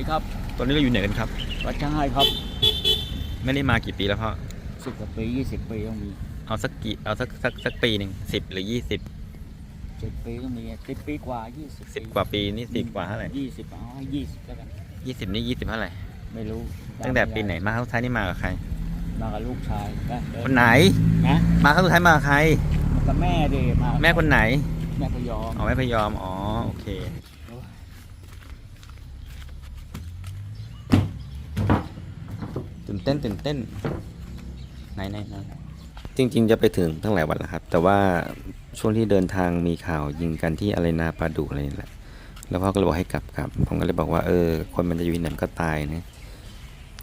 ดีครับตอนนี้เราอยู่ไหนกันครับ วัดช่างให้ครับ ไม่ได้มากี่ปีแล้วพ่อสิบกว่าปียี่สิบปีต้องมีเอาสักกี่เอาสักสักสักปีหนึ่งสิบหรือยี่สิบสิบปีต้องมีสิบปีกว่ายี่สิบสิบกว่าปีนี่สิบกว่าเท่าไหร่ยี่สิบเอาให้ยี่สิบแล้วกันยี่สิบนี่ยี่สิบเท่าไหร่ไม่รู้ตั้งแต่ปีไหนมาครั้งสุดท้ายนี่มากับใคร มากับลูกชายนะเดิคนไหนนะมาครั้งสุดท้ายมากับใครมากับแม่ดิมาแม่คนไหนแม่พยอมอ๋อแม่พยอมอ๋อโอเค ตื่นเต้นตื่นเต้นไหนไหนไหนจริง ๆ จะไปถึงตั้งหลายวันแล้วครับ แต่ว่าช่วงที่เดินทางมีข่าวยิงกันที่อะไรนาปลาดุอะไรนี่แหละแล้วพ่อก็เลยบอกให้กลับกลับผมก็เลยบอกว่าเออ คนมันจะอยู่ที่ไหนมันก็ตายนะ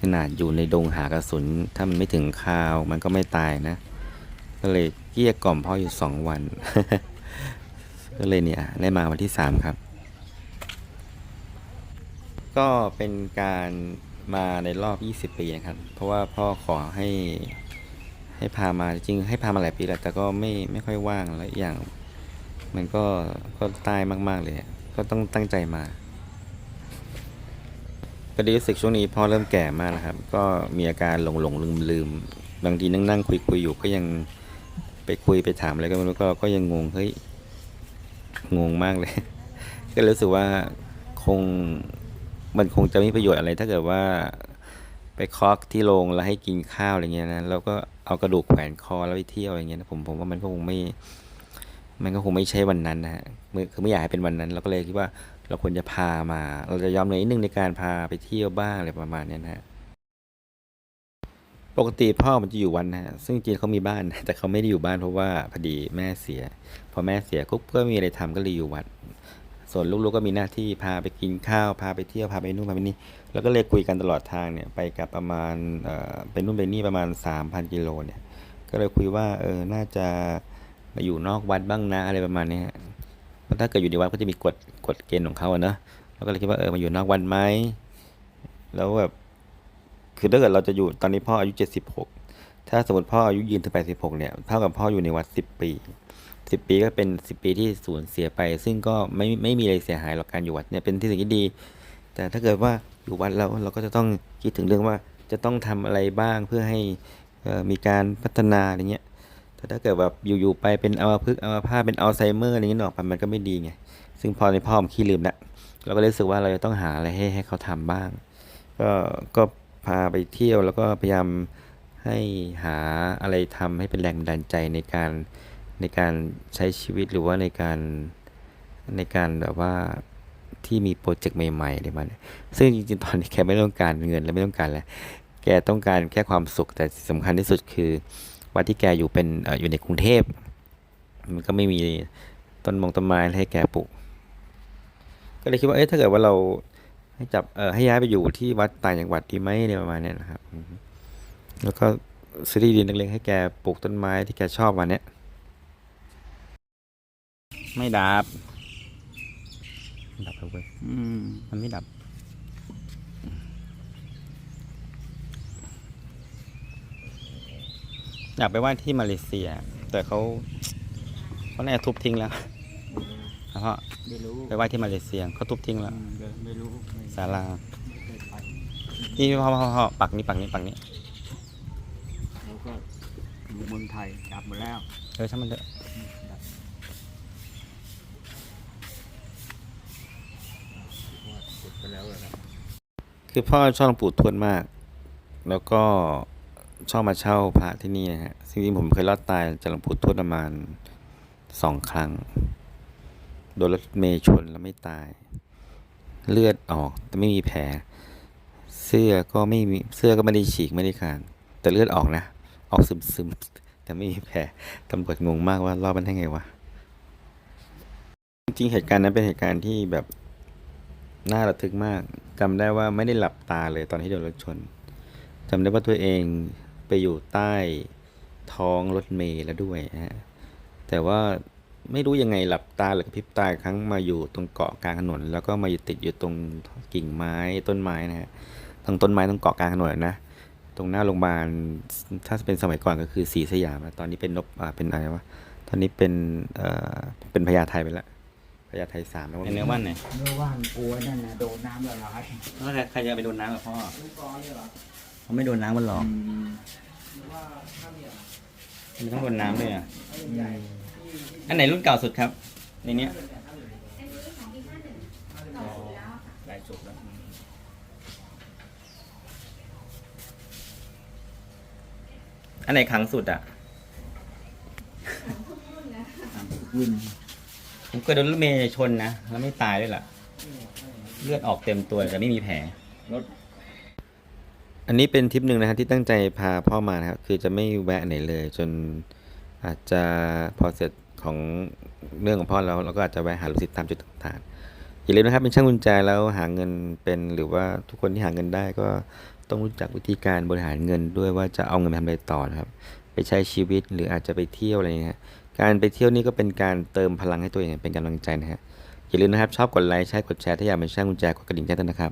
ขนาดอยู่ในดงหากระสุน ถ้ามันไม่ถึงคราวมันก็ไม่ตายนะ ก็เลยเกลี้ยกล่อมพ่ออยู่สองวัน ก็เลยเนี่ยได้มาวันที่สามครับ ก็เป็นการ มาในรอบ 20 ปีนะครับ เพราะว่าพ่อขอให้ให้พามาจริงให้พามาหลายปีแล้วแต่ก็ไม่ไม่ค่อยว่างแล้วอย่าง มันก็ก็ใต้มาก ๆ เลย ก็ต้องตั้งใจมาก็ดีรู้สึกช่วงนี้พ่อเริ่มแก่มากนะครับ ก็มีอาการหลงหลงลืมลืมบางทีนั่งนั่งคุยคุยอยู่ก็ยังไปคุยไปถามอะไรก็ไม่รู้ก็ก็ยังงงเฮ้ยงงมากเลย ก็รู้สึกว่าคง มันคงจะไม่ประโยชน์อะไร ถ้าเกิดว่าไปเคอกที่โรงแล้วให้กินข้าวอะไรเงี้ยนะแล้วก็เอากระดูกแขวนคอแล้วไปเที่ยวอะไรเงี้ยนะผมผมว่ามันก็คงไม่ มันก็คงไม่ใช่วันนั้นนะฮะคือไม่อยากให้เป็นวันนั้น เราก็เลยคิดว่าเราควรจะพามา เราจะยอมเหนื่อยนิดนึงในการพาไปเที่ยวบ้างอะไรประมาณนี้นะฮะปกติพ่อมันจะอยู่วันนะฮะซึ่งจริงๆเขามีบ้าน แต่เขาไม่ได้อยู่บ้านเพราะว่าพอดีแม่เสีย พอแม่เสียกุ๊บก็ไม่มีอะไรทำก็เลยอยู่วัด ส่วนลูกๆก็มีหน้าที่พาไปกินข้าวพาไปเที่ยวพาไปนู่นพาไปนี่แล้วก็เลยคุยกันตลอดทางเนี่ยไปกับประมาณเอ่อไปนู่นไปนี่ประมาณ 3,000 กิโลเนี่ยก็เลยคุยว่าเออน่าจะมาอยู่นอกวัดบ้างนะอะไรประมาณนี้ฮะเพราะถ้าเกิดอยู่ในวัดก็จะมีกฎกฎเกณฑ์ของเขาเนอะเราก็เลยคิดว่าเออมาอยู่นอกวัดไหมแล้วแบบคือถ้าเกิดเราจะอยู่ตอนนี้พ่ออายุ 76 ถ้าสมมติพ่ออายุยืนถึง86เนี่ยเท่ากับพ่ออยู่ในวัด10ปี10ปีก็เป็น10ปีที่สูญเสียไป ซึ่งก็ไม่ไม่มีอะไรเสียหายหรอกการอยู่วัดเนี่ยเป็นที่สิ่งที่ดี แต่ถ้าเกิดว่าอยู่วัดแล้วเราก็จะต้องคิดถึงเรื่องว่าจะต้องทำอะไรบ้างเพื่อให้มีการพัฒนาอะไรเงี้ยแต่ถ้าเกิดแบบอยู่ๆไปเป็นอัมพฤกษ์อัมพาตเป็นอัลไซเมอร์อะไรเงี้ยหนออกไปมันก็ไม่ดีไงซึ่งพอในพ่อมขี้ลืมละเราก็รู้สึกว่าเราจะต้องหาอะไรให้ให้เขาทำบ้าง ก็ก็พาไปเที่ยวแล้วก็พยายาม ให้หาอะไรทำให้เป็นแรงบันใจในการในการใช้ชีวิตหรือว่าในการในการแบบว่าที่มีโปรเจกต์ใหม่ๆอะไรมาเนี่ยซึ่งจริงๆ ตอนนี้แกไม่ต้องการเงินและไม่ต้องการอะไรแกต้องการแค่ความสุขแต่สำคัญที่สุดคือวัดที่แกอยู่เป็นออยู่ในกรุงเทพ มันก็ไม่มีต้นมงต้นไม้ให้แกปลูก ก็เลยคิดว่าเอ๊ะถ้าเกิดว่าเราให้จับเอ่อให้ย้ายไปอยู่ที่วัดต่างจังหวัดดีไหมเนี่ยประมาณนี้นะครับ แล้วก็ซื้อที่ดินเล็กๆให้แกปลูกต้นไม้ที่แกชอบวันเนี้ยไม่ดับ ดับแล้วเว้ยอืมมันไม่ดับ อยากไปไหว้ที่มาเลเซีย แต่เขาเขาน่าจะทุบทิ้งแล้วเพราะไม่รู้ไปไหว้ที่มาเลเซียเขาทุบทิ้งแล้วอืมเดี๋ยวไม่รู้ไม่ศาลาไม่เคยไปนี่พ่อพ่อพ่อปักนี้ปักนี้ปักนี้แล้วก็อยู่ เมืองไทยดับหมดแล้วเออช่างมันเถอะอืมดับว่าสุดไปแล้วนะครับคือพ่อชอบหลวงปู่ทวดมาก แล้วก็ชอบมาเช่าพระที่นี่นะฮะจริงๆผมเคยรอดตายจากหลวงปู่ทวดประมาณสองครั้ง โดนรถเมย์ชนแล้วไม่ตาย เลือดออกแต่ไม่มีแผล เสื้อก็ไม่มีเสื้อก็ไม่ได้ฉีกไม่ได้ขาดแต่เลือดออกนะ ออกซึมๆ แต่ไม่มีแผลตำรวจงงมากว่ารอดมันได้ไงวะ จริงเหตุการณ์นั้นเป็นเหตุการณ์ที่แบบน่าระทึกมากจำได้ว่าไม่ได้หลับตาเลยตอนที่โดนรถชนจำได้ว่าตัวเองไปอยู่ใต้ท้องรถเมล์แล้วด้วยฮะ แต่ว่าไม่รู้ยังไงหลับตาหรือกระพริบตาครั้งมาอยู่ตรงเกาะกลางถนน แล้วก็มาอยู่ติดอยู่ตรงกิ่งไม้ต้นไม้นะฮะทั้งต้นไม้ตรงเกาะกลางถนนนะ ตรงหน้าโรงพยาบาลถ้าเป็นสมัยก่อนก็คือสีสยามนะตอนนี้เป็นนบอ่าเป็นอะไรวะตอนนี้เป็นเอ่อเป็นพญาไทไปแล้วพญาไทสามแล้วเป็นเนื้อว่านไหนเมื่อว่านกลัวนั่นนะโดนน้ำละลายแล้วใครใครจะไปโดนน้ำกับพ่อลูกกอนเลยเหรอเขาไม่โดนน้ำมันหรอกมันต้องโดนน้ำด้วยอะอันไหนรุ่นเก่าสุดครับ ในเนี้ยได้สุกแล้ว อันไหนขังสุดอะวินผมเคยโดนรถเมย์ชนนะแล้วไม่ตายด้วยล่ะ เลือดออกเต็มตัวแต่ไม่มีแผลรถอันนี้เป็นทริปหนึ่งนะฮะที่ตั้งใจพาพ่อมานะครับคือจะไม่แวะไหนเลย จนอาจจะพอเสร็จของเรื่องของพ่อแล้วเราก็อาจจะแวะหาลูกศิษย์ตามจุดต่างๆอย่าลืมนะครับเป็นช่างกุญแจแล้วหาเงินเป็นหรือว่าทุกคนที่หาเงินได้ก็ ต้องรู้จักวิธีการบริหารเงินด้วยว่าจะเอาเงินไปทำอะไรต่อนะครับ ไปใช้ชีวิตหรืออาจจะไปเที่ยวอะไรเงี้ยฮะการไปเที่ยวนี่ก็เป็นการเติมพลังให้ตัวเองเป็นกำลังใจนะฮะอย่าลืมนะครับชอบกดไลค์ใช่กดแชร์ถ้าอยากเป็นช่างกุญแจกดกระดิ่งแจ้งเตือนนะครับ